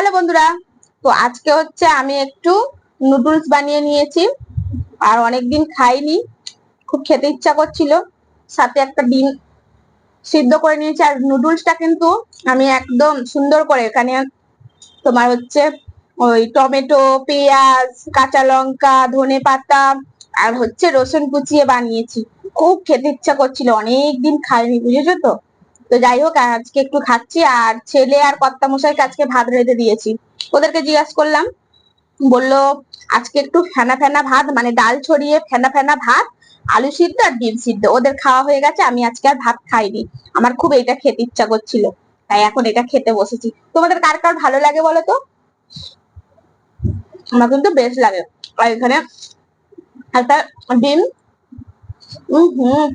Hello বন্ধুরা, তো আজকে হচ্ছে আমি একটু নুডলস বানিয়ে নিয়েছি, আর অনেকদিন খাইনি, খুব খেতে ইচ্ছা করছিল, সাথে একটা ডিম সিদ্ধ করে নিয়েছি, আর নুডলসটা কিন্তু আমি একদম সুন্দর করে এখানে তোমার হচ্ছে ওই টমেটো, পেঁয়াজ, কাঁচা লঙ্কা, ধনে পাতা, আর হচ্ছে রসুন কুচিয়ে বানিয়েছি, খুব খেতে ইচ্ছা করছিল অনেক দিন খাইনি, বুঝেছ তো? তো যাই হোক, আজকে একটু খাচ্ছি আর ছেলে আর কর্তা মশাইকে আজকে ভাত রেঁধে দিয়েছি। ওদেরকে জিজ্ঞাসা করলাম, বলল, আজকে একটু ফেনা ফেনা ভাত মানে ডাল ছড়িয়ে ফেনা ফেনা ভাত, আলু সিদ্ধ আর ডিম সিদ্ধ। ওদের খাওয়া হয়ে গেছে, আমি আজকে আর ভাত খাইনি। আমার খুব এটা খেতে ইচ্ছা করছিল। তাই এখন এটা খেতে বসেছি। তোমাদের কার কার ভালো লাগে বলো তো? আমার কিন্তু বেশ লাগে। আর এখানে একটা ডিম হম